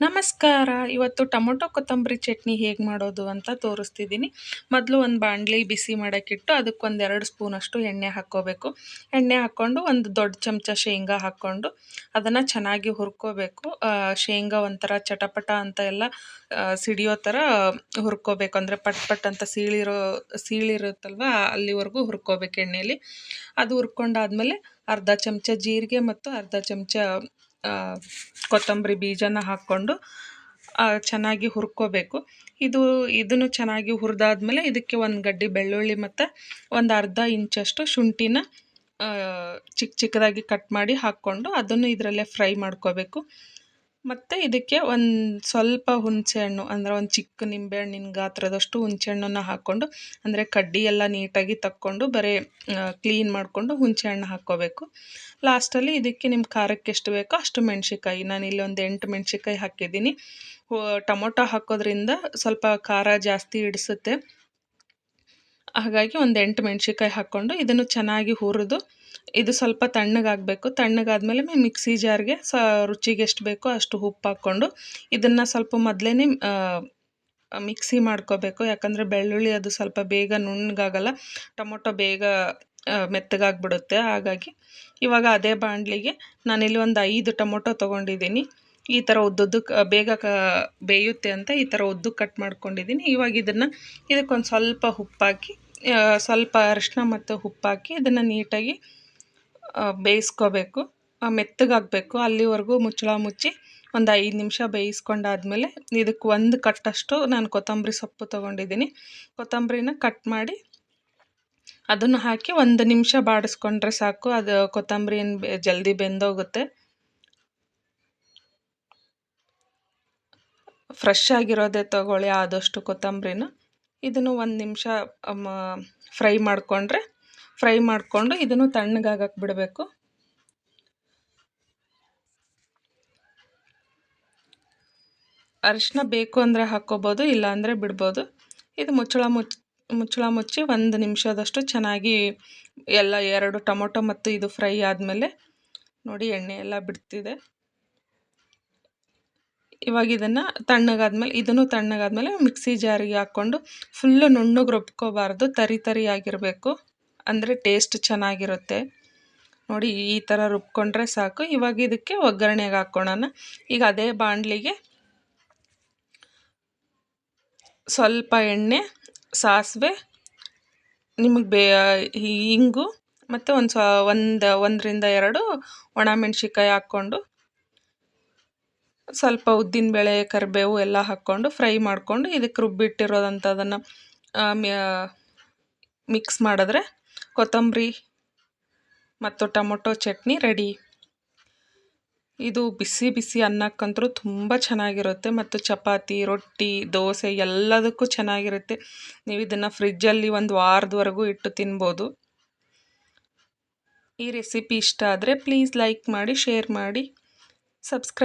ನಮಸ್ಕಾರ. ಇವತ್ತು ಟೊಮೊಟೊ ಕೊತ್ತಂಬರಿ ಚಟ್ನಿ ಹೇಗೆ ಮಾಡೋದು ಅಂತ ತೋರಿಸ್ತಿದ್ದೀನಿ. ಮೊದಲು ಒಂದು ಬಾಣಲಿ ಬಿಸಿ ಮಾಡೋಕ್ಕಿಟ್ಟು ಅದಕ್ಕೆ ಒಂದು ಎರಡು ಸ್ಪೂನಷ್ಟು ಎಣ್ಣೆ ಹಾಕ್ಕೋಬೇಕು. ಎಣ್ಣೆ ಹಾಕ್ಕೊಂಡು ಒಂದು ದೊಡ್ಡ ಚಮಚ ಶೇಂಗಾ ಹಾಕ್ಕೊಂಡು ಅದನ್ನು ಚೆನ್ನಾಗಿ ಹುರ್ಕೋಬೇಕು. ಶೇಂಗಾ ಒಂಥರ ಚಟಪಟ ಅಂತ ಎಲ್ಲ ಸಿಡಿಯೋ ಥರ ಹುರ್ಕೋಬೇಕು. ಅಂದರೆ ಪಟ್ ಪಟ್ ಅಂತ ಸೀಳಿರೋ, ಸೀಳಿರುತ್ತಲ್ವ ಅಲ್ಲಿವರೆಗೂ ಹುರ್ಕೋಬೇಕು ಎಣ್ಣೆಯಲ್ಲಿ ಅದು ಹುರ್ಕೊಂಡಾದ್ಮೇಲೆ ಅರ್ಧ ಚಮಚ ಜೀರಿಗೆ ಮತ್ತು ಅರ್ಧ ಚಮಚ ಕೊತ್ತಂಬರಿ ಬೀಜನ ಹಾಕ್ಕೊಂಡು ಚೆನ್ನಾಗಿ ಹುರ್ಕೋಬೇಕು. ಇದು, ಇದನ್ನು ಚೆನ್ನಾಗಿ ಹುರಿದಾದ್ಮೇಲೆ ಇದಕ್ಕೆ ಒಂದು ಗಡ್ಡೆ ಬೆಳ್ಳುಳ್ಳಿ ಮತ್ತು ಒಂದು ಅರ್ಧ ಇಂಚಷ್ಟು ಶುಂಠಿನ ಚಿಕ್ಕ ಚಿಕ್ಕದಾಗಿ ಕಟ್ ಮಾಡಿ ಹಾಕ್ಕೊಂಡು ಅದನ್ನು ಇದರಲ್ಲೇ ಫ್ರೈ ಮಾಡ್ಕೋಬೇಕು. ಮತ್ತು ಇದಕ್ಕೆ ಒಂದು ಸ್ವಲ್ಪ ಹುಣಸೆಹಣ್ಣು ಅಂದರೆ ಒಂದು ಚಿಕ್ಕ ನಿಂಬೆಹಣ್ಣಿನ ಗಾತ್ರದಷ್ಟು ಹುಣಸೆಹಣ್ಣನ್ನು ಹಾಕ್ಕೊಂಡು ಅಂದರೆ ಕಡ್ಡಿ ಎಲ್ಲ ನೀಟಾಗಿ ತಕ್ಕೊಂಡು, ಬರೀ ಕ್ಲೀನ್ ಮಾಡಿಕೊಂಡು ಹುಣಸೆಹಣ್ಣು ಹಾಕ್ಕೋಬೇಕು. ಲಾಸ್ಟಲ್ಲಿ ಇದಕ್ಕೆ ನಿಮ್ಮ ಖಾರಕ್ಕೆ ಎಷ್ಟು ಬೇಕೋ ಅಷ್ಟು ಮೆಣಸಿಕಾಯಿ ನಾನು ಇಲ್ಲಿ ಒಂದು ಎಂಟು ಮೆಣಸಿಕಾಯಿ ಹಾಕಿದ್ದೀನಿ. ಟೊಮೊಟೊ ಹಾಕೋದ್ರಿಂದ ಸ್ವಲ್ಪ ಖಾರ ಜಾಸ್ತಿ ಹಿಡಿಸುತ್ತೆ. ಹಾಗಾಗಿ ಒಂದು ಎಂಟು ಮೆಣಸಿಕಾಯಿ ಹಾಕ್ಕೊಂಡು ಇದನ್ನು ಚೆನ್ನಾಗಿ ಹುರಿದು, ಇದು ಸ್ವಲ್ಪ ತಣ್ಣಗಾಗಬೇಕು. ತಣ್ಣಗಾದ್ಮೇಲೆ ಮಿಕ್ಸಿ ಜಾರ್ಗೆ ಸ ರುಚಿಗೆ ಎಷ್ಟು ಬೇಕೋ ಅಷ್ಟು ಉಪ್ಪು ಹಾಕ್ಕೊಂಡು ಇದನ್ನು ಸ್ವಲ್ಪ ಮೊದಲೇ ಮಿಕ್ಸಿ ಮಾಡ್ಕೋಬೇಕು. ಯಾಕಂದರೆ ಬೆಳ್ಳುಳ್ಳಿ ಅದು ಸ್ವಲ್ಪ ಬೇಗ ನುಣ್ಣಗಾಗಲ್ಲ, ಟೊಮೊಟೊ ಬೇಗ ಮೆತ್ತಗಾಗ್ಬಿಡುತ್ತೆ. ಹಾಗಾಗಿ ಇವಾಗ ಅದೇ ಬಾಣಲಿಗೆ ನಾನಿಲ್ಲಿ ಒಂದು ಐದು ಟೊಮೊಟೊ ತೊಗೊಂಡಿದ್ದೀನಿ. ಈ ಥರ ಉದ್ದುದ್ದಕ್ಕೆ ಬೇಗ ಕ, ಬೇಯುತ್ತೆ ಅಂತ ಈ ಥರ ಉದ್ದಕ್ಕೆ ಕಟ್ ಮಾಡ್ಕೊಂಡಿದ್ದೀನಿ. ಇವಾಗ ಇದನ್ನು ಇದಕ್ಕೊಂದು ಸ್ವಲ್ಪ ಉಪ್ಪಾಕಿ ಸ್ವಲ್ಪ ಅರಿಶಿನ ಮತ್ತು ಉಪ್ಪಾಕಿ ಇದನ್ನು ನೀಟಾಗಿ ಬೇಯಿಸ್ಕೋಬೇಕು. ಮೆತ್ತಗಾಗಬೇಕು. ಅಲ್ಲಿವರೆಗೂ ಮುಚ್ಚಳ ಮುಚ್ಚಿ ಒಂದು ಐದು ನಿಮಿಷ ಬೇಯಿಸ್ಕೊಂಡಾದ್ಮೇಲೆ ಇದಕ್ಕೆ ಒಂದು ಕಟ್ಟಷ್ಟು ನಾನು ಕೊತ್ತಂಬರಿ ಸೊಪ್ಪು ತೊಗೊಂಡಿದ್ದೀನಿ. ಕೊತ್ತಂಬರಿನ ಕಟ್ ಮಾಡಿ ಅದನ್ನು ಹಾಕಿ ಒಂದು ನಿಮಿಷ ಬಾಡಿಸ್ಕೊಂಡ್ರೆ ಸಾಕು. ಅದು ಕೊತ್ತಂಬರಿ ಜಲ್ದಿ ಬೆಂದೋಗುತ್ತೆ. ಫ್ರೆಶ್ ಆಗಿರೋದೇ ತಗೊಳ್ಳಿ ಆದಷ್ಟು ಕೊತ್ತಂಬರಿನ. ಇದನ್ನು ಒಂದು ನಿಮಿಷ ಫ್ರೈ ಮಾಡಿಕೊಂಡ್ರೆ, ಫ್ರೈ ಮಾಡಿಕೊಂಡು ಇದನ್ನು ತಣ್ಣಗಾಗಕ್ಕೆ ಬಿಡಬೇಕು. ಅರಿಶಿನ ಬೇಕು ಅಂದರೆ ಹಾಕ್ಕೋಬೋದು ಇಲ್ಲಾಂದರೆ ಬಿಡ್ಬೋದು. ಇದು ಮುಚ್ಚಳ ಮುಚ್ಚಿ ಮುಚ್ಚಳ ಮುಚ್ಚಿ ಒಂದು ನಿಮಿಷದಷ್ಟು ಚೆನ್ನಾಗಿ ಎಲ್ಲ ಎರಡು ಟೊಮೊಟೊ ಮತ್ತು ಇದು ಫ್ರೈ ಆದಮೇಲೆ ನೋಡಿ ಎಣ್ಣೆ ಎಲ್ಲ ಬಿಡ್ತಿದೆ. ಇವಾಗ ಇದನ್ನು ತಣ್ಣಗಾದ್ಮೇಲೆ ಇದನ್ನು ತಣ್ಣಗಾದ್ಮೇಲೆ ಮಿಕ್ಸಿ ಜಾರಿಗೆ ಹಾಕ್ಕೊಂಡು ಫುಲ್ಲು ನುಣ್ಣಗೆ ರುಬ್ಕೋಬಾರ್ದು, ತರಿ ತರಿಯಾಗಿರಬೇಕು ಅಂದರೆ ಟೇಸ್ಟ್ ಚೆನ್ನಾಗಿರುತ್ತೆ. ನೋಡಿ, ಈ ಥರ ರುಬ್ಕೊಂಡ್ರೆ ಸಾಕು. ಇವಾಗ ಇದಕ್ಕೆ ಒಗ್ಗರಣೆಗೆ ಹಾಕ್ಕೊಳ್ಳೋಣ ಈಗ ಅದೇ ಬಾಣಲಿಗೆ ಸ್ವಲ್ಪ ಎಣ್ಣೆ, ಸಾಸಿವೆ, ನಿಮಗೆ ಬೇ ಇಂಗು, ಮತ್ತು ಒಂದು ಸ್ವ, ಒಂದು, ಒಂದರಿಂದ ಎರಡು ಒಣಮೆಣ್ಸಿಕಾಯಿ ಹಾಕ್ಕೊಂಡು ಸ್ವಲ್ಪ ಉದ್ದಿನಬೇಳೆ ಕರಿಬೇವು ಎಲ್ಲ ಹಾಕ್ಕೊಂಡು ಫ್ರೈ ಮಾಡಿಕೊಂಡು ಇದಕ್ಕೆ ರುಬ್ಬಿಟ್ಟಿರೋದಂಥದನ್ನು ಮಿಕ್ಸ್ ಮಾಡಿದ್ರೆ ಕೊತ್ತಂಬರಿ ಮತ್ತು ಟೊಮೊಟೊ ಚಟ್ನಿ ರೆಡಿ. ಇದು ಬಿಸಿ ಬಿಸಿ ಅನ್ನಕ್ಕಂತೂ ತುಂಬ ಚೆನ್ನಾಗಿರುತ್ತೆ ಮತ್ತು ಚಪಾತಿ, ರೊಟ್ಟಿ, ದೋಸೆ ಎಲ್ಲದಕ್ಕೂ ಚೆನ್ನಾಗಿರುತ್ತೆ. ನೀವು ಇದನ್ನು ಫ್ರಿಜ್ಜಲ್ಲಿ ಒಂದು ವಾರದವರೆಗೂ ಇಟ್ಟು ತಿನ್ಬೋದು. ಈ ರೆಸಿಪಿ ಇಷ್ಟ ಆದರೆ ಪ್ಲೀಸ್ ಲೈಕ್ ಮಾಡಿ, ಶೇರ್ ಮಾಡಿ, ಸಬ್ಸ್ಕ್ರೈಬ್